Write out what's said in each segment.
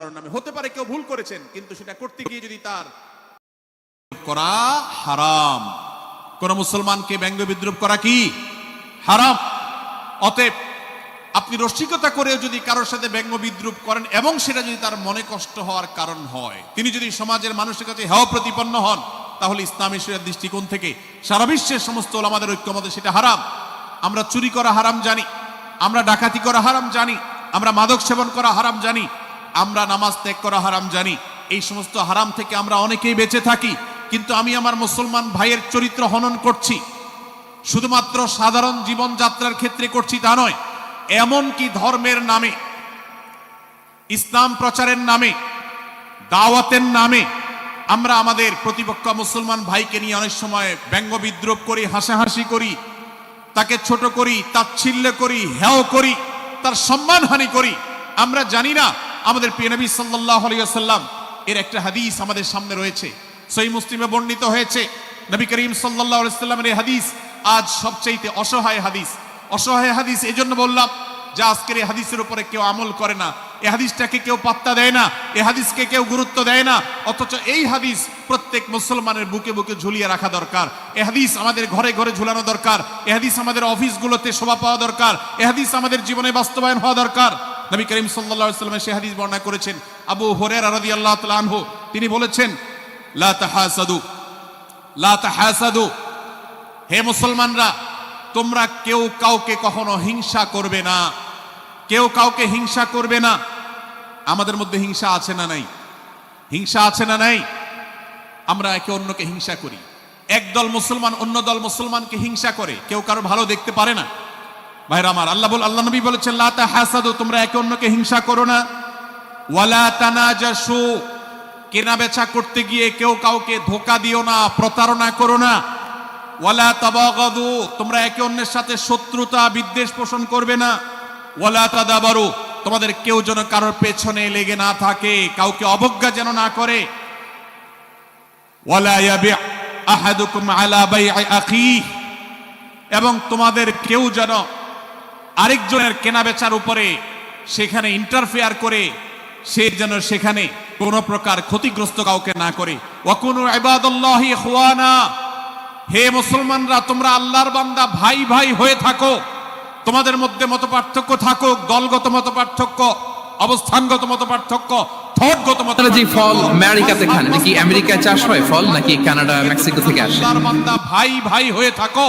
কারোর নামে হতে পারে কেউ ভুল করেছেন, কিন্তু সেটা করতে গিয়ে যদি তার করা হারাম। কোন মুসলমানকে ব্যঙ্গ বিদ্রুপ করা কি হারাম? অতএব আপনি রসিকতা করেও যদি কারোর সাথে ব্যঙ্গ বিদ্রুপ করেন এবং সেটা যদি তার মনে কষ্ট হওয়ার কারণ হয়, তিনি যদি সমাজের মানুষের কাছে হেয় প্রতিপন্ন হন, তাহলে ইসলামী শরিয়ার দৃষ্টিকোণ থেকে সারা বিশ্বের সমস্ত ওলামাদের ঐক্যমতে সেটা হারাম। আমরা চুরি করা হারাম জানি, আমরা ডাকাতি করা হারাম জানি, আমরা মাদক সেবন করা হারাম জানি আমরা নামাজ ত্যাগ করা হারাম জানি। এই সমস্ত হারাম থেকে আমরা অনেকেই বেঁচে থাকি। কিন্তু আমি আমার মুসলমান ভাইয়ের চরিত্র হনন করছি। শুধুমাত্র সাধারণ জীবনযাত্রার ক্ষেত্রে করছি তা নয় এমন কি ধর্মের নামে, ইসলাম প্রচারের নামে, দাওয়াতের নামে আমরা আমাদের প্রতিপক্ষ মুসলমান ভাইকে নিয়ে অনেক সময় ব্যঙ্গ বিদ্রুপ করি, হাসাহাসি করি, তাকে ছোট করি, তাচ্ছিল্য করি হেয় করি, তার সম্মানহানি করি। আমরা জানি না আমাদের প্রিয় নবী সাল্লাহ আলিয়াল্লাম এর একটা হাদিস আমাদের সামনে রয়েছে। সই মুসলিমে বর্ণিত হয়েছে, নবী করিম সাল্লাহ আলাইস্লামের এই হাদিস আজ সবচাইতে অসহায় হাদিস। অসহায় হাদিস এই জন্য বললাম যে আজকের এই হাদিসের উপরে কেউ আমল করে না। এ হাদিসটাকে কেউ পাত্তা দেয় না। এই হাদিসকে কেউ গুরুত্ব দেয় না। অথচ এই হাদিস প্রত্যেক মুসলমানের বুকে বুকে ঝুলিয়ে রাখা দরকার। এ হাদিস আমাদের ঘরে ঘরে ঝুলানো দরকার। এ হাদিস আমাদের অফিসগুলোতে শোভা পাওয়া দরকার। এ হাদিস আমাদের জীবনে বাস্তবায়ন হওয়া দরকার। নবী করিম সাল্লাল্লাহু সাল্লামের সে হাদিস বর্ণনা করেছেন। আবু হুরায়রা রাদিয়াল্লাহু আল্লাহ আনহু, তিনি বলেছেন, লা তাহাসাদু, লা হে মুসলমানরা, তোমরা কেউ কাউকে কখনো হিংসা করবে না। কেউ কাউকে হিংসা করবে না। আমাদের মধ্যে হিংসা আছে না নাই? হিংসা আছে না নাই? আমরা একে অন্যকে হিংসা করি। একদল মুসলমান অন্য দল মুসলমানকে হিংসা করে। কেউ কারও ভালো দেখতে পারে না। ভাইরা আমার আল্লাহ বল আল্লাহ নবী বলেছেন, লা তাহাসাদু, তোমরা একে অন্যকে হিংসা করো না। ওয়ালা তানাজাসু কেনা বেচা করতে গিয়ে কেউ কাউকে ধোকা দিও না, প্রতারণা করো না। ওয়ালা তাবাগাদু, তোমরা একে অন্যের সাথে শত্রুতা, বিদ্বেষ পোষণ করবে না। ওয়ালা তাদাবারু, তোমাদের কেউ যেন কারোর পেছনে লেগে না থাকে, কাউকে অবজ্ঞা যেন না করে। ওয়ালা ইয়াবি আহাদুকুম আলা বাই'i আখিহি, এবং তোমাদের কেউ যেন আরেকজনের কেনা বেচার উপরে সেখানে ইন্টারফেয়ার করে সে যেন সেখানে কোনো প্রকার ক্ষতিগ্রস্ত কাউকে না করে। ওয়াকুনু ইবাদাল্লাহি ইখওয়ানা। হে মুসলমানরা তোমরা আল্লাহর বান্দা ভাই ভাই হয়ে থাকো। তোমাদের মধ্যে মত পার্থক্য থাকুক দলগত মত পার্থক্য অবস্থানগত মত পার্থক্য থটগত মত আপনারা যে ফল আমেরিকাতে খান। এটা আমেরিকায় চাষ হয় ফল নাকি কানাডা মেক্সিকো থেকে আসে? আল্লাহর বান্দা ভাই ভাই হয়ে থাকো।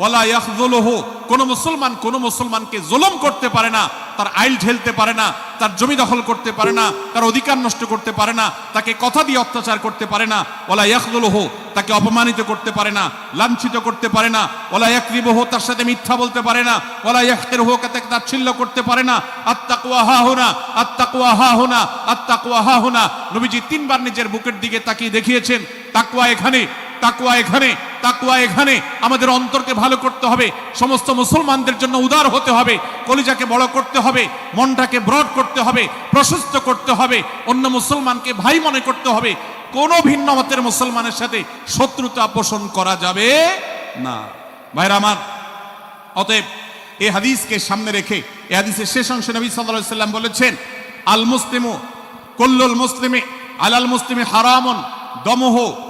ওয়ালা ইয়াখযুলুহু, কোন মুসলমান কোন মুসলমানকে জুলুম করতে পারে না, তার আইল ঠেলতে পারে না, তার জমি দখল করতে পারে না, তার অধিকার নষ্ট করতে পারে না, তাকে কথা দিয়ে অত্যাচার করতে পারে না, ওয়ালা ইয়াখযুলুহু, তাকে অপমানিত করতে পারে না, লাঞ্ছিত করতে পারে না, ওয়ালা ইয়াকযিবুহু, তার সাথে মিথ্যা বলতে পারে না, ওয়ালা ইয়াহকিরুহু তাকে তাচ্ছিল্য করতে পারে না আত্তাকওয়া হা হুনা আত্তাকওয়া হা হুনা আত্তাকওয়া হা হুনা, নবীজি তিনবার নিজের বুকের দিকে তাকিয়ে দেখিয়েছেন, তাকওয়া এখানে তাকুয়া এখানে তাকুয়া এখানে। আমাদের অন্তরকে ভালো করতে হবে। সমস্ত মুসলমানদের জন্য উদার হতে হবে। কলিজাকে বড় করতে হবে। মনটাকে ব্রড করতে হবে। প্রশস্ত করতে হবে। অন্য মুসলমানকে ভাই মনে করতে হবে। কোনো ভিন্ন মতের মুসলমানের সাথে শত্রুতা পোষণ করা যাবে না। ভাইরা আমার, অতএব এই হাদিসকে সামনে রেখে এই হাদিসের শেষ অংশে নবী আলাইহি সাল্লাম বলেছেন, আল মুসলিমু কুল্লুল মুসলিমি আলাল মুসলিমি হারামুন, দমহ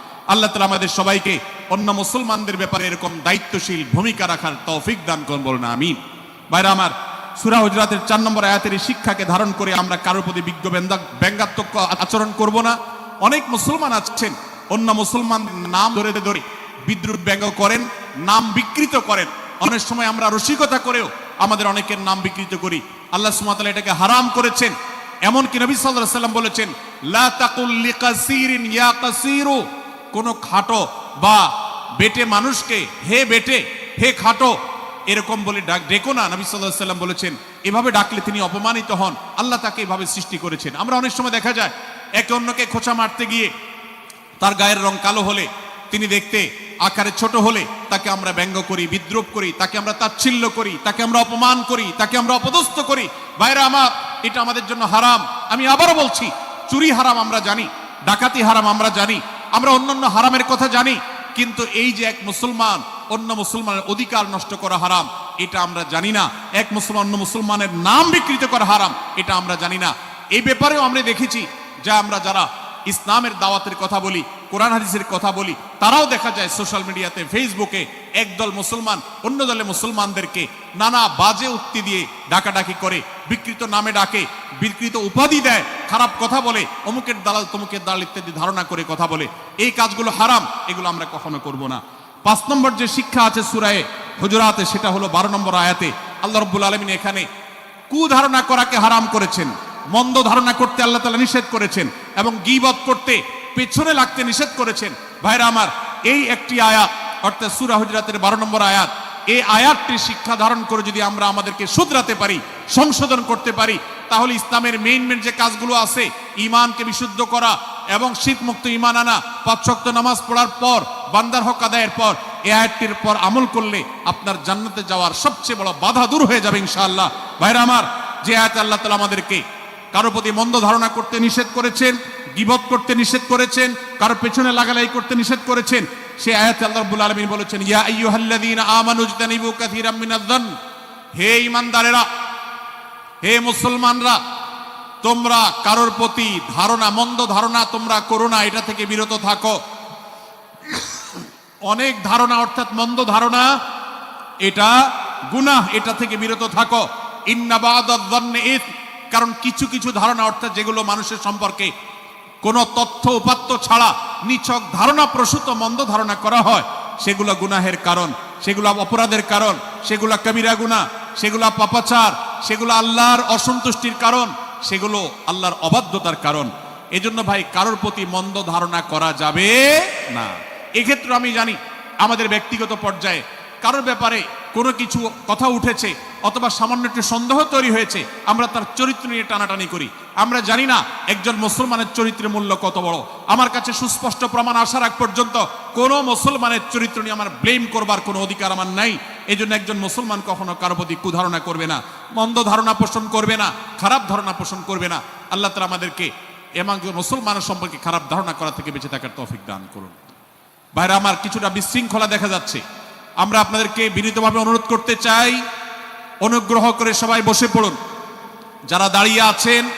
আল্লাহ তালা আমাদের সবাইকে অন্য মুসলমানদের ব্যাপারে এরকম দায়িত্বশীল ভূমিকা রাখার তৌফিক দান করুন, বলুন, আমিন। বাইরে আমার, সুরা হুজরাতের চার নম্বর আয়াতের শিক্ষাকে ধারণ করে আমরা কারোর প্রতি বিজ্ঞ ব্যঙ্গাত্মক আচরণ করব না। অনেক মুসলমান আছেন, অন্য মুসলমান নাম ধরে ধরে বিদ্রুপ ব্যঙ্গ করেন, নাম বিকৃত করেন। অনেক সময় আমরা রসিকতা করেও আমাদের অনেকের নাম বিকৃত করি। আল্লাহ সুমাতালা এটাকে হারাম করেছেন। এমনকি নবী সাল্লাল্লাহু সাল্লাম বলেছেন, লা তাকুল লিকাসিরিন ইয়া কাসিরু। কোন খাটো বা বেটে মানুষকে, হে বেটে, হে খাটো, এরকম বলে ডাক ডেকো না। নবী আলাইহি সাল্লাম বলেছেন, এভাবে ডাকলে তিনি অপমানিত হন। আল্লাহ তাকে এভাবে সৃষ্টি করেছেন। আমরা অনেক সময় দেখা যায়, একে অন্যকে খোঁচা মারতে গিয়ে তার গায়ের রং কালো হলে, তিনি দেখতে আকারে ছোট হলে, তাকে আমরা ব্যঙ্গ করি, বিদ্রুপ করি, তাকে আমরা তাচ্ছিল্য করি, তাকে আমরা অপমান করি, তাকে আমরা অপদস্থ করি। বাইরে আমার, এটা আমাদের জন্য হারাম। আমি আবারও বলছি, চুরি হারাম আমরা জানি, ডাকাতি হারাম আমরা জানি আমরা অন্যান্য হারামের কথা জানি, কিন্তু এই যে এক মুসলমান অন্য মুসলমানের অধিকার নষ্ট করা হারাম, এটা আমরা জানি না। এক মুসলমান অন্য মুসলমানের নাম বিকৃত করা হারাম, এটা আমরা জানি না। এই ব্যাপারেও আমরা দেখেছি যা আমরা যারা ইসলামের দাওয়াতের কথা বলি কোরআন হাদিসের কথা বলি, তারাও দেখা যায় সোশ্যাল মিডিয়াতে ফেসবুকে একদল মুসলমান, অন্য দলে মুসলমানদেরকে নানা বাজে উক্তি দিয়ে ডাকাডাকি করে, বিকৃত নামে ডাকে, বিকৃত উপাধি দেয়, খারাপ কথা বলে, অমুকের দালাল তমুকের দালাল ইত্যাদি ধারণা করে কথা বলে। এই কাজগুলো হারাম, এগুলো আমরা কখনো করব না। পাঁচ নম্বর যে শিক্ষা আছে সুরায়ে হুজুরাতে, সেটা হলো বারো নম্বর আয়াতে, আল্লাহ রব্বুল আলমিন এখানে কুধারণা করাকে হারাম করেছেন, মন্দ ধারণা করতে আল্লাহ তালা নিষেধ করেছেন এবং গিবত করতে পেছনে লাগতে নিষেধ করেছেন। ভাইরা আমার, এই একটি আয়াত, অর্থাৎ সুরা হুজরাতের বারো নম্বর আয়াত, এই আয়াতটি শিক্ষা ধারণ করে যদি আমরা আমাদেরকে শুধরাতে পারি, সংশোধন করতে পারি, তাহলে ইসলামের মেইন মেন যে কাজগুলো আছে ইমানকে বিশুদ্ধ করা এবং শীত মুক্ত ইমান আনা, পাঁচশক্ত নামাজ পড়ার পর, বান্দার হক আদায়ের পর এ আয়াতটির পর আমল করলে আপনার জান্নাতে যাওয়ার সবচেয়ে বড় বাধা দূর হয়ে যাবে ইনশাআল্লাহ। ভাইরা আমার, যে আয়াত আল্লাহ তালা আমাদেরকে কারও প্রতি মন্দ ধারণা করতে নিষেধ করেছেন গিবত করতে নিষেধ করেছেন, কারও পেছনে লাগালাই করতে নিষেধ করেছেন, সে আয়াত আল্লাহ আলামিন বলেছেন, ইয়া আইয়ুহাল্লাযীনা আমানু ইজতানিবু কাসীরাম মিনায-যন্ন হে ঈমানদারেরা, হে মুসলমানরা, তোমরা কারোর প্রতি ধারণা, মন্দ ধারণা তোমরা করো না, এটা থেকে বিরত থাকো। অনেক ধারণা, অর্থাৎ মন্দ ধারণা, এটা গুনাহ, এটা থেকে বিরত থাকো। ইন্নাবাদ কারণ কিছু কিছু ধারণা, অর্থাৎ যেগুলো মানুষের সম্পর্কে কোনো তথ্য উপাত্ত ছাড়া নিছক ধারণা প্রসূত মন্দ ধারণা করা হয়। সেগুলো গুনাহের কারণ, সেগুলো অপরাধের কারণ, সেগুলো কবিরা গুনাহ, সেগুলো পাপাচার, সেগুলো আল্লাহর অসন্তুষ্টির কারণ, সেগুলো আল্লাহর অবাধ্যতার কারণ। এজন্য ভাই, কারোর প্রতি মন্দ ধারণা করা যাবে না। এক্ষেত্রে আমি জানি, আমাদের ব্যক্তিগত পর্যায়ে কারোর ব্যাপারে কোনো কিছু কথা উঠেছে অথবা সামান্য একটু সন্দেহ তৈরি হয়েছে, আমরা তার চরিত্র নিয়ে টানাটানি করি। আমরা জানি না একজন মুসলমানের চরিত্রের মূল্য কত বড়। আমার কাছে সুস্পষ্ট প্রমাণ আসার আগ পর্যন্ত কোনো মুসলমানের চরিত্র নিয়ে আমার ব্লেম করবার কোনো অধিকার আমার নাই। এই জন্য একজন মুসলমান কখনো কারও প্রতি কুধারণা করবে না, মন্দ ধারণা পোষণ করবে না, খারাপ ধারণা পোষণ করবে না। আল্লাহ তালা আমাদেরকে এবং মুসলমানের সম্পর্কে খারাপ ধারণা করা থেকে বেঁচে থাকার তৌফিক দান করুন। ভাইরা, আমার কিছুটা বিশৃঙ্খলা দেখা যাচ্ছে। আমরা আপনাদেরকে বিনীতভাবে অনুরোধ করতে চাই, অনুগ্রহ করে সবাই বসে পড়ুন। যারা দাঁড়িয়ে আছেন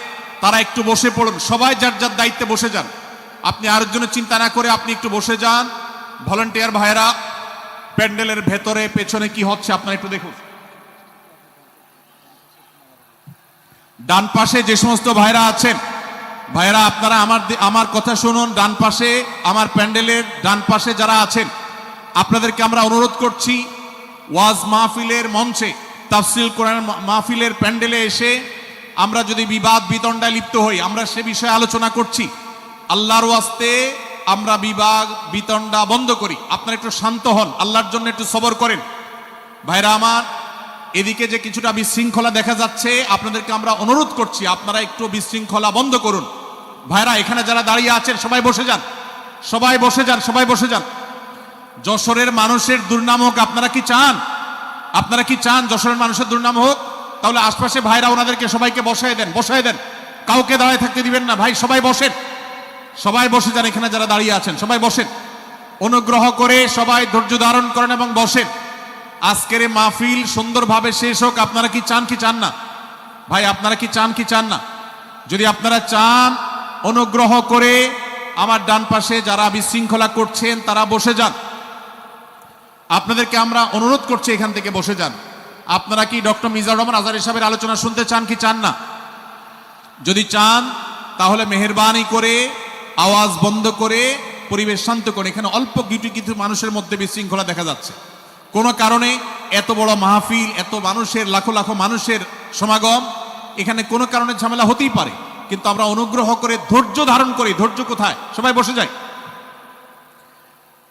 তারা একটু বসে পড়ুন। সবাই যার যার দায়িত্বে বসে যান। আপনি আরেকজনের চিন্তা না করে আপনি একটু বসে যান। ভলেন্টিয়ার ভাইরা প্যান্ডেলের ভেতরে, পেছনে কি হচ্ছে আপনারা একটু দেখুন। ডান পাশে যে সমস্ত ভাইরা আছেন ভাইরা আপনারা আমার আমার কথা শুনুন। ডান পাশে আমার প্যান্ডেলের ডান পাশে যারা আছেন, আপনাদেরকে আমরা অনুরোধ করছি, ওয়াজ মাহফিলের মঞ্চে, তাফসিল কোরআন মাহফিলের প্যান্ডেলে এসে আমরা যদি বিবাদ বিতণ্ডায় লিপ্ত হই, আমরা সে বিষয়ে আলোচনা করছি। আল্লাহর ওয়াস্তে আমরা বিবাদ বিতণ্ডা বন্ধ করি। আপনারা একটু শান্ত হন, আল্লাহর জন্য একটু সবর করেন। ভাইরা আমার, এদিকে যে কিছুটা বিশৃঙ্খলা দেখা যাচ্ছে, আপনাদেরকে আমরা অনুরোধ করছি, আপনারা একটু বিশৃঙ্খলা বন্ধ করুন। ভাইরা, এখানে যারা দাঁড়িয়ে আছেন, সবাই বসে যান। সবাই বসে যান, সবাই বসে যান। যশোরের মানুষের দুর্নাম হোক, আপনারা কি চান? আপনারা কি চান যশোরের মানুষের দুর্নাম হোক? তাহলে আশপাশে ভাইরা ওনাদেরকে সবাইকে বসায় দেন বসায় দেন। কাউকে দাঁড়ায় থাকতে দিবেন না। ভাই, সবাই বসেন। সবাই বসে যান এখানে যারা দাঁড়িয়ে আছেন, সবাই বসেন। অনুগ্রহ করে সবাই ধৈর্য ধারণ করেন এবং বসেন। আজকের মাহফিল সুন্দরভাবে শেষ হোক। আপনারা কি চান কি চান না? ভাই, আপনারা কি চান কি চান না? যদি আপনারা চান, অনুগ্রহ করে আমার ডান পাশে যারা বিশৃঙ্খলা করছেন, তারা বসে যান। আপনাদেরকে আমরা অনুরোধ করছি এখান থেকে বসে যান। আপনারা কি ডক্টর মিজানুর রহমান আজার সাহেবের আলোচনা শুনতে চান কি চান না? যদি চান, তাহলে মেহরবানি করে, আওয়াজ বন্ধ করে, পরিবেশ শান্ত করে, এখানে অল্প কিছু কিছু মানুষের মধ্যে বিশৃঙ্খলা দেখা যাচ্ছে। কোনো কারণে এত বড় মাহফিল, এত মানুষের, লাখো লাখো মানুষের সমাগম, এখানে কোনো কারণে ঝামেলা হতেই পারে। কিন্তু আমরা অনুগ্রহ করে ধৈর্য ধারণ করি। ধৈর্য কোথায়? সবাই বসে যায়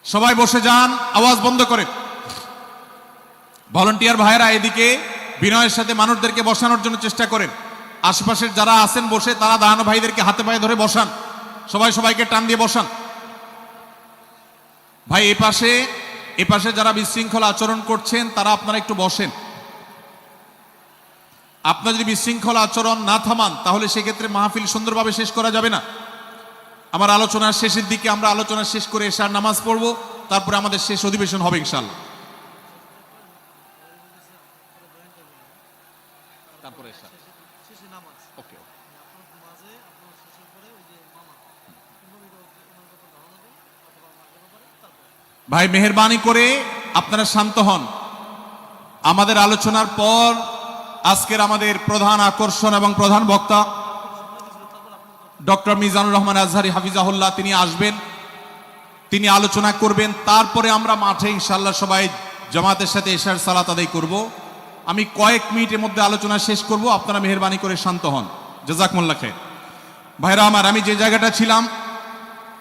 সবাই বসে যান, আওয়াজ বন্ধ করে ভলান্টিয়ার ভাইয়েরা এদিকে বিনয়ের সাথে মানুষদেরকে বসানোর জন্য চেষ্টা করেন। আশেপাশের যারা আছেন বসে, তারা দাঁড়ানো ভাইদেরকে হাতে পায়ে ধরে বসান। সবাই সবাইকে টান দিয়ে বসান। ভাই, এ পাশে এ পাশে যারা বিশৃঙ্খলা আচরণ করছেন, তারা আপনারা একটু বসেন। আপনার যদি বিশৃঙ্খলা আচরণ না থামান, তাহলে সেক্ষেত্রে মাহফিল সুন্দরভাবে শেষ করা যাবে না। আমার আলোচনার শেষের দিকে আমরা আলোচনা শেষ করে এসার নামাজ পড়ব, তারপরে আমাদের শেষ অধিবেশন হবে ইনশাল্লাহ তারপরে এশা শেষে নামাজ ওকে আপনার মাঝে আপনার শেষের পরে ওই যে মামা নবীর ওনার কথা ধারণা দেন অথবা মাগরিবের পরে তারপরে ভাই, মেহরবানি করে আপনারা শান্ত হন। আমাদের আলোচনার পর আজকের আমাদের প্রধান আকর্ষণ এবং প্রধান বক্তা ডক্টর মিজানুর রহমান আজহারি হাফিজাহুল্লাহ, তিনি আসবেন, তিনি আলোচনা করবেন। তারপরে আমরা মাঠে ইনশাল্লাহ সবাই জামাতের সাথে এশার সালাত আদায় করব। আমি কয়েক মিনিটের মধ্যে আলোচনা শেষ করব। আপনারা মেহরবানি করে শান্ত হন। জাজাকমুল্লা খের ভাইরা আমার, আমি যে জায়গাটা ছিলাম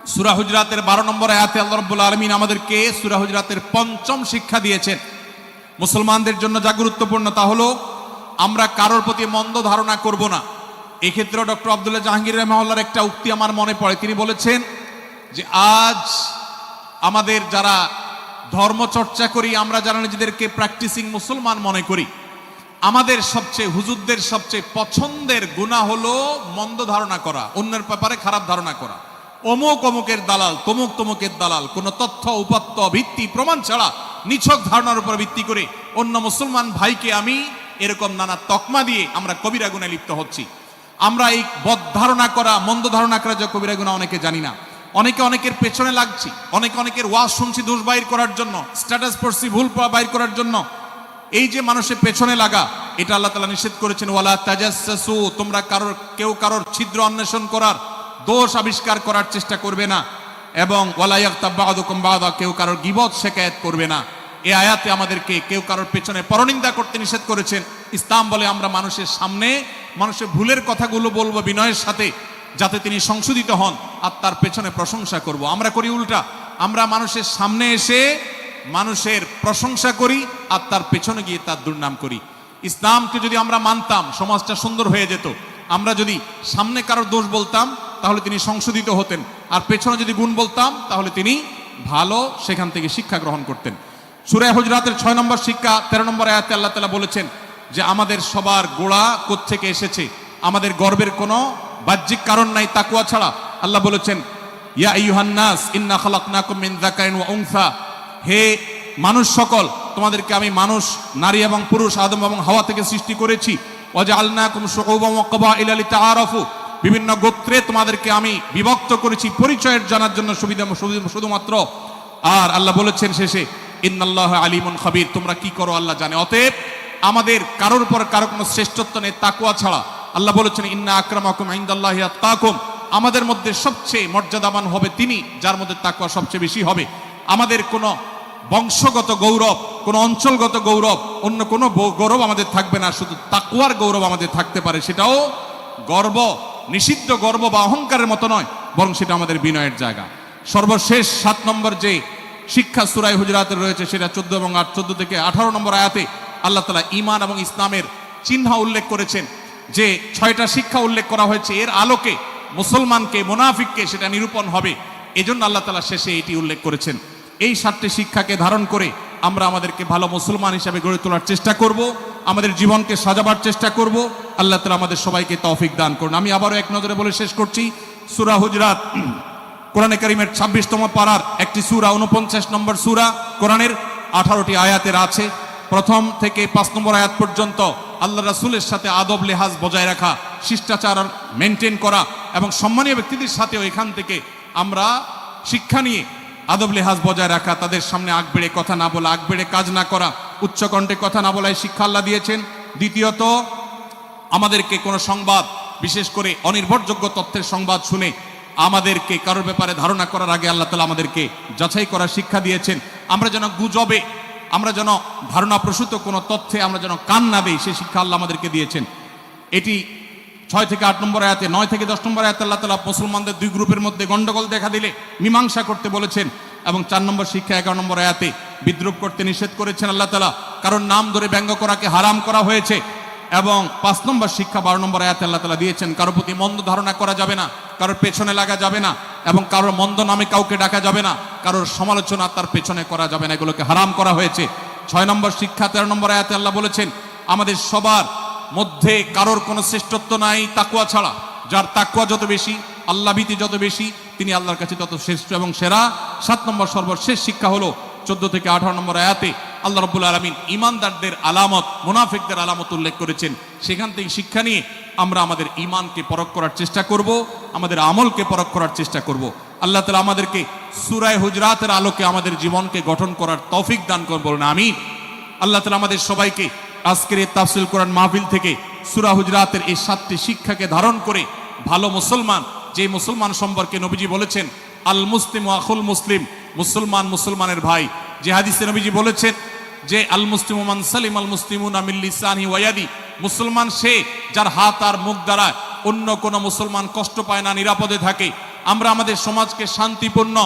সুরা হুজরাতের বারো নম্বর আয়াতে আল্লাহ রব্বুল আলমিন আমাদেরকে সুরা হুজরাতের পঞ্চম শিক্ষা দিয়েছেন। মুসলমানদের জন্য যা গুরুত্বপূর্ণ তা হলো, আমরা কারোর প্রতি মন্দ ধারণা করব না। এক্ষেত্রে ডক্টর আবদুল্লাহ জাহাঙ্গীর রহমাল্লার একটা উক্তি আমার মনে পড়ে। তিনি বলেছেন যে, আজ আমাদের যারা ধর্ম চর্চা করি, আমরা যারা নিজেদেরকে প্র্যাকটিসিং মুসলমান মনে করি, আমাদের সবচেয়ে, হুজুরদের সবচেয়ে পছন্দের গুণা হলো মন্দ ধারণা করা, অন্যের ব্যাপারে খারাপ ধারণা করা। অমুক অমুকের দালাল, তমুক তমুকের দালাল, কোন তথ্য, উপাত্ত, ভিত্তি, প্রমাণ ছাড়া নিছক ধারণার উপর ভিত্তি করে অন্য মুসলমান ভাইকে আমি এরকম নানা তকমা দিয়ে আমরা কবিরা গুণে লিপ্ত হচ্ছি। আমরা এই বদ ধারণা করা, মন্দ ধারণা করা যে কবিরা গুণা অনেকে জানি না। অনেকে অনেকের পেছনে লাগছি, অনেকে অনেকের ওয়াজ শুনছি দোষ বাইর করার জন্য স্ট্যাটাস পড়ছি ভুল বাইর করার জন্য। এই যে মানুষের পেছনে লাগা, এটা আল্লাহ তালা নিষেধ করেছেন, ওয়ালা তাজাসসু তোমরা কারোর, কেউ কারোর ছিদ্র অন্বেষণ করার দোষ আবিষ্কার করার চেষ্টা করবে না। এবং কেউ কারোর গিবত, শেকায়েত করবে না। এ আয়াতে আমাদেরকে কেউ কারোর পেছনে পরনিন্দা করতে নিষেধ করেছেন। ইসলাম বলে আমরা মানুষের সামনে, মানুষের ভুলের কথাগুলো বলব বিনয়ের সাথে, যাতে তিনি সংশোধিত হন, আর তার পেছনে প্রশংসা করব। আমরা করি উল্টা। আমরা মানুষের সামনে এসে মানুষের প্রশংসা করি, আর তার পেছনে গিয়ে তার দুর্নাম করি। ইসলামকে যদি আমরা মানতাম, সমাজটা সুন্দর হয়ে যেত। আমরা যদি সামনে কারোর দোষ বলতাম তাহলে তিনি সংশোধিত হতেন। আর পেছনে যদি গুণ বলতাম, তাহলে তিনি ভালো সেখান থেকে শিক্ষা গ্রহণ করতেন। সুরায় হুজরাতের ছয় নম্বর শিক্ষা, তেরো নম্বর আয়াতে আল্লাহ তালা বলেছেন যে, আমাদের সবার গোড়া থেকে এসেছে? আমাদের গর্বের কোনো বাহ্যিক কারণ নাই তাকুয়া ছাড়া। আল্লাহ বলেছেন, ইয়া ইউহান্নাস ইন্না খালাকনাকুম ওয়া হে মানুষ সকল, তোমাদেরকে আমি মানুষ, নারী এবং পুরুষ, আদম এবং হাওয়া থেকে সৃষ্টি করেছি। ওয়াজআলনাকুম শুউবান ওয়া ক্বাবাইলা লিতাআরাফু। বিভিন্ন গোত্রে তোমাদেরকে আমি বিভক্ত করেছি পরিচয়ের জানার জন্য সুবিধা শুধুমাত্র। আর আল্লাহ বলেছেন শেষে, ইন্নাল্লাহ আলিমুন খাবির। তোমরা কি করো আল্লাহ জানে। অতএব আমাদের কারোর পর কারও কোনো শ্রেষ্ঠত্ব নেই তাকুয়া ছাড়া। আল্লাহ বলেছেন, ইন্না আকরামাকুম ইনদাল্লাহি তাকুম আমাদের মধ্যে সবচেয়ে মর্যাদাবান হবে তিনি, যার মধ্যে তাকুয়া সবচেয়ে বেশি হবে। আমাদের কোনো বংশগত গৌরব, কোনো অঞ্চলগত গৌরব, অন্য কোনো গৌরব আমাদের থাকবে না। শুধু তাকুয়ার গৌরব আমাদের থাকতে পারে, সেটাও গর্ব। নিষিদ্ধ গর্ব বা অহংকারের মতো নয়, বরং সেটা আমাদের বিনয়ের জায়গা। সর্বশেষ সাত নম্বর যে শিক্ষা সুরাই হুজরাতের রয়েছে, সেটা চোদ্দ এবং আট, চোদ্দ থেকে আঠারো নম্বর আয়াতে আল্লাহ তালা ইমান এবং ইসলামের চিহ্ন উল্লেখ করেছেন, যে ছয়টা শিক্ষা উল্লেখ করা হয়েছে। এর আলোকে মুসলমানকে, মোনাফিককে সেটা নিরূপণ হবে। এজন্য আল্লাহ তালা শেষে এটি উল্লেখ করেছেন। এই সাতটি শিক্ষাকে ধারণ করে আমরা আমাদেরকে ভালো মুসলমান হিসাবে গড়ে তোলার চেষ্টা করব। আমাদের জীবনকে সাজাবার চেষ্টা করব। আল্লাহ তালা আমাদের সবাইকে তৌফিক দান করুন। আমি আবারও এক নজরে বলে শেষ করছি। সুরা হুজরাত, কোরআনে কারিমের ছাব্বিশতম পাড়ার একটি সুরা উনপঞ্চাশ নম্বর সুরা, কোরআনের আঠারোটি আয়াতের আছে। প্রথম থেকে পাঁচ নম্বর আয়াত পর্যন্ত আল্লাহ রাসুলের সাথে আদব, লেহাজ বজায় রাখা, শিষ্টাচার মেনটেন করা এবং সম্মানীয় ব্যক্তিদের সাথেও এখান থেকে আমরা শিক্ষা নিয়ে আদব, লেহাজ বজায় রাখা, তাদের সামনে আগ বেড়ে কথা না বলা, আগ বেড়ে কাজ না করা উচ্চকণ্ঠে কথা না বলায় শিক্ষা আল্লাহ দিয়েছেন। দ্বিতীয়ত, আমাদেরকে কোনো সংবাদ, বিশেষ করে অনির্ভরযোগ্য তথ্যের সংবাদ শুনে আমাদেরকে কারোর ব্যাপারে ধারণা করার আগে আল্লাহ তালা আমাদেরকে যাচাই করার শিক্ষা দিয়েছেন। আমরা যেন গুজবে, আমরা যেন ধারণা প্রসূত কোনো তথ্যে আমরা যেন কান না দেই সেই শিক্ষা আল্লাহ আমাদেরকে দিয়েছেন। এটি ছয় থেকে আট নম্বর আয়াতে, নয় থেকে দশ নম্বর আয়াতে আল্লাহ তালা মুসলমানদের দুই গ্রুপের মধ্যে গণ্ডগোল দেখা দিলে, মীমাংসা করতে বলেছেন। এবং চার নম্বর শিক্ষা এগারো নম্বর আয়াতে, বিদ্রুপ করতে নিষেধ করেছেন আল্লাহ তালা কারণ নাম ধরে ব্যঙ্গ করাকে হারাম করা হয়েছে। এবং পাঁচ নম্বর শিক্ষা বারো নম্বর আয়াতে আল্লাহ তালা দিয়েছেন, কারোর প্রতি মন্দ ধারণা করা যাবে না, কারোর পেছনে লাগা যাবে না, এবং কারোর মন্দ নামে কাউকে ডাকা যাবে না, কারোর সমালোচনা তার পেছনে করা যাবে না, এগুলোকে হারাম করা হয়েছে। ছয় নম্বর শিক্ষা তেরো নম্বর আয়াতে আল্লাহ বলেছেন, আমাদের সবার মধ্যে কারোর কোনো শ্রেষ্ঠত্ব নাই তাকুয়া ছাড়া। যার তাকুয়া যত বেশি, আল্লাহ ভীতি যত বেশি তিনি আল্লাহর কাছে তত শ্রেষ্ঠ এবং সেরা, সাত নম্বর সর্বশেষ শিক্ষা হলো চোদ্দ থেকে আঠারো নম্বর আয়াতে আল্লাহ রব্বুল আলমিন ইমানদারদের আলামত, মুনাফিকদের আলামত উল্লেখ করেছেন। সেখান থেকে শিক্ষা নিয়ে আমরা আমাদের ইমানকে পরখ করার চেষ্টা করব, আমাদের আমলকে পরখ করার চেষ্টা করব। আল্লাহ তালা আমাদেরকে সুরায় হুজরাতের আলোকে আমাদের জীবনকে গঠন করার তৌফিক দান করব না আমি আল্লাহ তালা আমাদের সবাইকে আজকের এই তাফসিল কোরআন মাহফিল থেকে সুরা হুজরাতের এই সাতটি শিক্ষাকে ধারণ করে ভালো মুসলমান যে মুসলমান সম্পর্কে নবীজি বলেছেন, আল মুসলিম আখুল মুসলিম, মুসলমান মুসলমানের ভাই। যে হাদিসে নবীজি বলেছেন যে, আল মুসলিম মান সালিম, আল মুসলিমুন আমিল্লিসানি ওয়াদি মুসলমান সে যার হাত আর মুখ দ্বারা অন্য কোনো মুসলমান কষ্ট পায় না, নিরাপদে থাকে। আমরা আমাদের সমাজকে শান্তিপূর্ণ,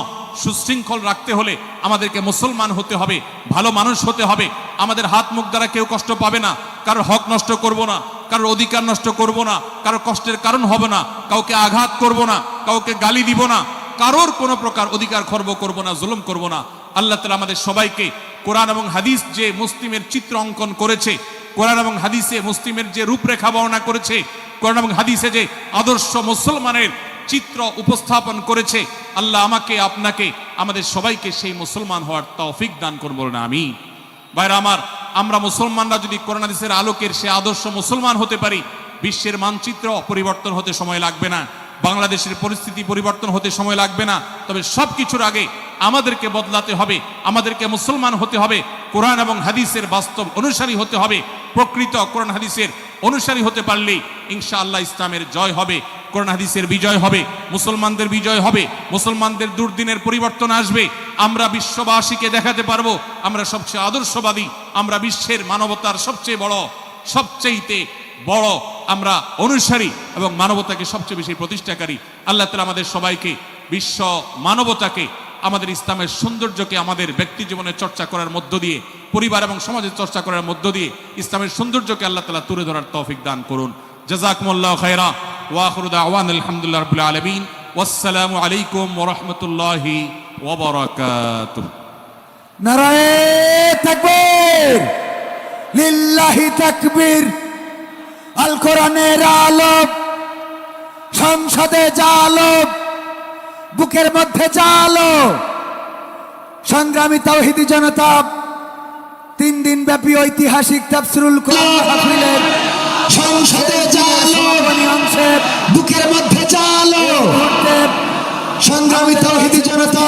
সুশৃঙ্খল রাখতে হলে আমাদেরকে মুসলমান হতে হবে, ভালো মানুষ হতে হবে। আমাদের হাত মুখ দ্বারা কেউ কষ্ট পাবে না, কারোর হক নষ্ট করব না। কারোর অধিকার নষ্ট করব না, কারোর কষ্টের কারণ হবে না, কাউকে আঘাত করব না, কাউকে গালি দিব না, কারোর কোনো প্রকার অধিকার খর্ব করব না, জুলুম করব না। আল্লাহ তালা আমাদের সবাইকে কোরআন এবং হাদিস যে মুসলিমের চিত্র অঙ্কন করেছে, কোরআন এবং হাদিসে মুসলিমের যে রূপরেখা বর্ণনা করেছে, কোরআন এবং হাদিসে যে আদর্শ মুসলমানের চিত্র উপস্থাপন করেছে, আল্লাহ আমাকে, আপনাকে, আমাদের সবাইকে সেই মুসলমান হওয়ার তৌফিক দান করব না আমি ভাইরা আমার আমরা মুসলমানরা যদি কোরআন হাদিসের আলোকের সে আদর্শ মুসলমান হতে পারি, বিশ্বের মানচিত্র পরিবর্তন হতে সময় লাগবে না, বাংলাদেশের পরিস্থিতি পরিবর্তন হতে সময় লাগবে না, তবে সব কিছুর আগে আমাদেরকে বদলাতে হবে, আমাদেরকে মুসলমান হতে হবে, কোরআন এবং হাদিসের বাস্তব অনুসারী হতে হবে, প্রকৃত কোরআন হাদিসের অনুসারী হতে পারলেই ইনশাআল্লাহ ইসলামের জয় হবে। কোরআন হাদিসের বিজয় হবে, মুসলমানদের বিজয় হবে, মুসলমানদের দুর্দিনের পরিবর্তন আসবে। আমরা বিশ্ববাসীকে দেখাতে পারব, আমরা সবচেয়ে আদর্শবাদী, আমরা বিশ্বের মানবতার সবচেয়ে বড়, সবচেয়েতে বড়, আমরা অনুসারী এবং মানবতাকে সবচেয়ে বেশি প্রতিষ্ঠাকারী। আল্লাহ তালা আমাদের সবাইকে, বিশ্ব মানবতাকে, আমাদের ইসলামের সৌন্দর্যকে আমাদের ব্যক্তি জীবনে চর্চা করার মধ্য দিয়ে, পরিবার এবং সমাজের চর্চা করার মধ্য দিয়ে, ইসলামের সৌন্দর্যকে আল্লাহ তালা তুলে ধরার তৌফিক দান করুন। জাজাকুমুল্লাহ খায়রা ওয়াখরুদ আওয়ান আলহামদুলিল্লাহ রবিল আলমিন। ওয়াসসালামু আলাইকুম ওরহমতুল্লাহি ওবরাকাতুহ নারায়ে তাকবীর লিল্লাহি তাকবীর আল কোরআনের আলোক সংসদে জালো বুকের মধ্যে জালো সংগ্রামী তাওহিদি জনতা তিন দিন ব্যাপী ঐতিহাসিক তাফসিরুল কোরআন সংসদে অংশে বুকের মধ্যে মুহূর্তে সংগ্রামী তৌহিদি জনতা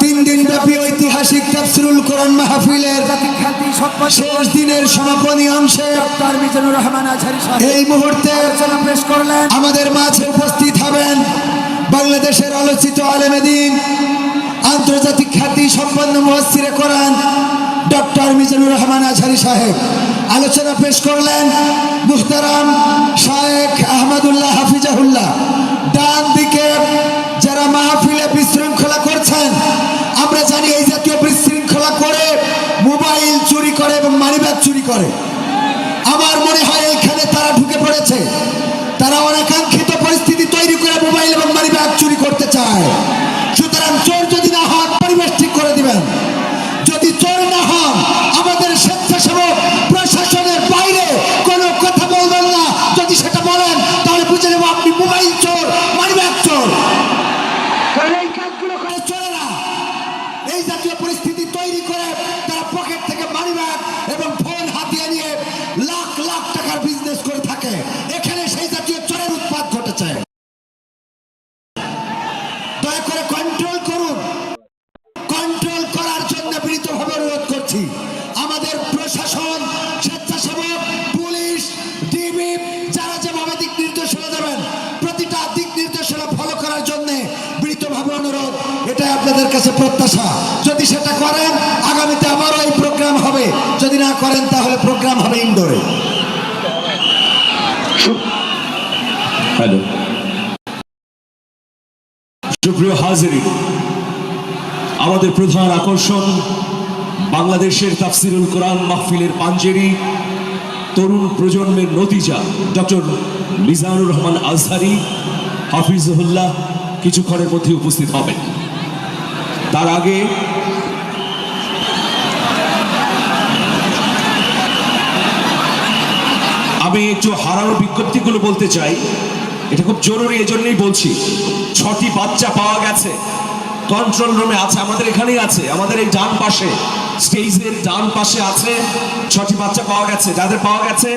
তিন দিন ব্যাপী ঐতিহাসিক তাফসিরুল কোরআন মাহফিলের শেষ দিনের সমাপনী অংশে ডক্টর মিজানুর রহমান আজহারি এই মুহূর্তে পেশ করলেন। আমাদের মাঝে উপস্থিত হবেন বাংলাদেশের আলোচিত আলেমেদিন আন্তর্জাতিক খ্যাতি সম্পন্ন মহসিরে কোরআন ডক্টর মিজানুর রহমান আজহারি সাহেব। আলোচনা পেশ করলেন মুহতারাম শায়েখ আহমদুল্লাহ হাফিজাহুল্লাহ। ডান দিকে যারা মাহফিলে বিশৃঙ্খলা করছেন, আমরা জানি এই জাতীয় বিশৃঙ্খলা করে মোবাইল চুরি করে এবং মানিব্যাগ চুরি করে। আমার মনে হয় এইখানে তারা ঢুকে পড়েছে। তারা অনাকাঙ্ক্ষিত পরিস্থিতি তৈরি করে মোবাইল এবং মানি ব্যাগ চুরি করতে চায়। সুতরাং সুপ্রিয় হাজিরি। আমাদের প্রধান আকর্ষণ বাংলাদেশের তাফসিরুল কোরআন মাহফিলের পাঞ্জেরি তরুণ প্রজন্মের নতিজা, ডক্টর মিজানুর রহমান আজহারি হাফিজুল্লাহ কিছুক্ষণের মধ্যে উপস্থিত হবেন। তার আগে আমি একটু হারানো বিজ্ঞপ্তিগুলো বলতে চাই। এটা খুব জরুরি এজন্যই বলছি। ছটি বাচ্চা পাওয়া গেছে। কন্ট্রোল রুমে আছে আমাদের এখানেই আছে। আমাদের এই ডান পাশে স্টেজের ডান পাশে আছে ছটি বাচ্চা পাওয়া গেছে। যাদের পাওয়া গেছে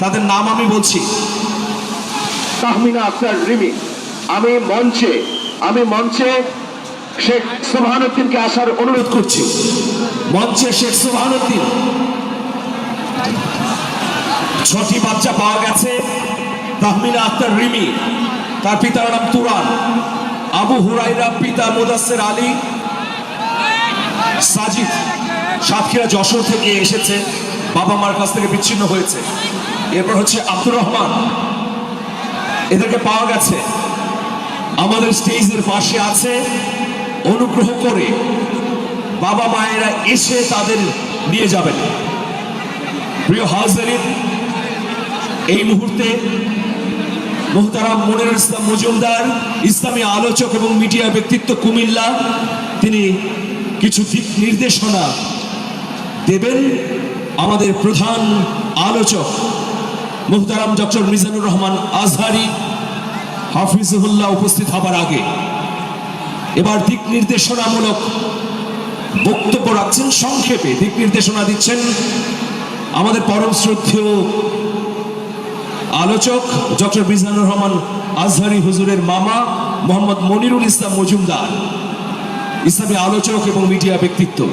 তাদের নাম আমি বলছি। তাহমিনা আক্তার রিমি। আমি মঞ্চে আমি মঞ্চে শেখ সোহানুদ্দিনকে আসার অনুরোধ করছি। মঞ্চে শেখ সোহানুদ্দিন ছটি বাচ্চা পাওয়া গেছে। তাহমিনা আক্তার রিমি, তার পিতার নাম তুরান, আবু হুরাইরা পিতা মুদাসের আলী, সাজিদ, সাতক্ষীরা যশোর থেকে এসেছে, বাবা মার কাছ থেকে বিচ্ছিন্ন হয়েছে। এরপর হচ্ছে আব্দুর রহমান, এদেরকে পাওয়া গেছে। আমাদের স্টেজের পাশে আছে, অনুগ্রহ করে বাবা মায়েরা এসে তাদের নিয়ে যাবেন। প্রিয় হাজারিন, এই মুহূর্তে মোহতারাম মনির ইসলাম মজুমদার, ইসলামী আলোচক এবং মিডিয়া ব্যক্তিত্ব কুমিল্লা, তিনি কিছু দিক নির্দেশনা দেবেন আমাদের প্রধান আলোচক মোহতারাম ডক্টর মিজানুর রহমান আজহারি হাফিজুল্লাহ উপস্থিত হবার আগে। এবার দিক নির্দেশনামূলক বক্তব্য রাখছেন, সংক্ষেপে দিক নির্দেশনা দিচ্ছেন আমাদের পরম শ্রদ্ধেয় আলোচক ডক্টর মিজানুর রহমান আজহারি হুজুরের মামা মোহাম্মদ মনিরুল ইসলাম মজুমদার। ইসলামী আলোচক এবং মিডিয়া ব্যক্তিত্ব।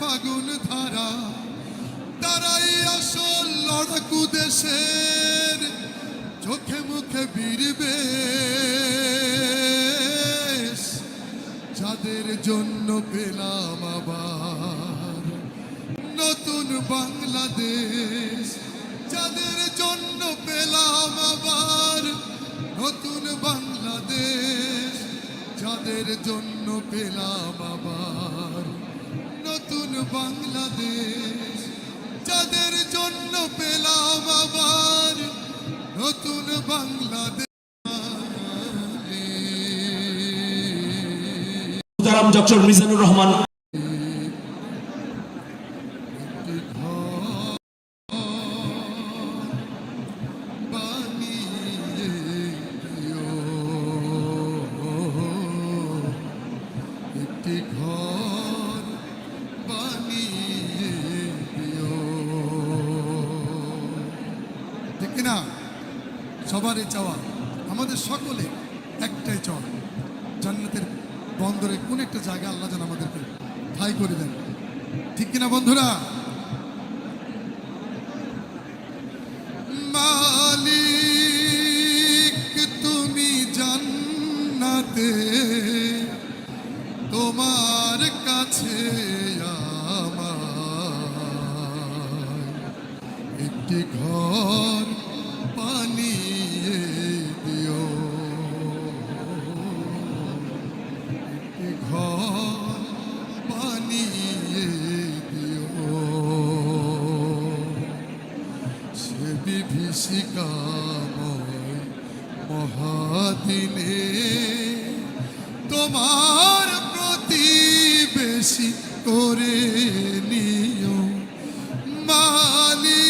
ফাগুন ধারা, তারাই আসল লড়াকু দেশের। চোখে মুখে বীরবে যাদের জন্য পেলাম আবার। নতুন বাংলাদেশ, যাদের জন্য পেলাম আবার। নতুন বাংলাদেশ, যাদের জন্য পেলাম আবার। বাংলাদেশ যাদের জন্য পেলাম আবার নতুন বাংলাদেশ। ডক্টর মিজানুর রহমান ঠিক না সবারই চাওয়া। আমাদের সকলে একটাই চাওয়া। জান্নাতের বন্দরে কোন একটা জায়গা আল্লাহ যেন আমাদেরকে ঠাই করে দেন। ঠিক কিনা বন্ধুরা? মালিক, তুমি জান্নাতে তোমার প্রতিবেশী করে নিও। মালিক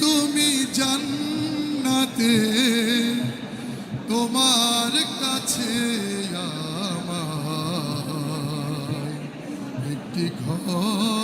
তুমি জান্নাতে তোমার কাছে আমার একটি ঘর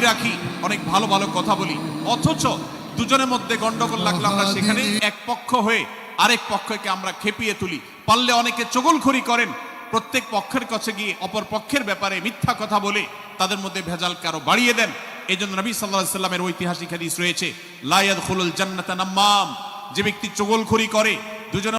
যাবে। রাখি অনেক ভালো ভালো কথা বলি। অথচ দুজনের মধ্যে গন্ডগোল লাগলে আমরা সেখানে এক পক্ষ হয়ে আরেক পক্ষকে আমরা খেপিয়ে তুলি। পারলে অনেকে চগলখড়ি করেন। প্রত্যেক পক্ষের কাছে গিয়ে অপর পক্ষের ব্যাপারে মিথ্যা কথা বলে তাদের মধ্যে ভেজাল কারও বাড়িয়ে দেন। এই জন্য নবী সাল্লাহ সাল্লামের ঐতিহাসিক হাদিস রয়েছে লায়াদ খুলুল জান্নাতা নাম্মাম। যে ব্যক্তি চগলখড়ি করে দুজনের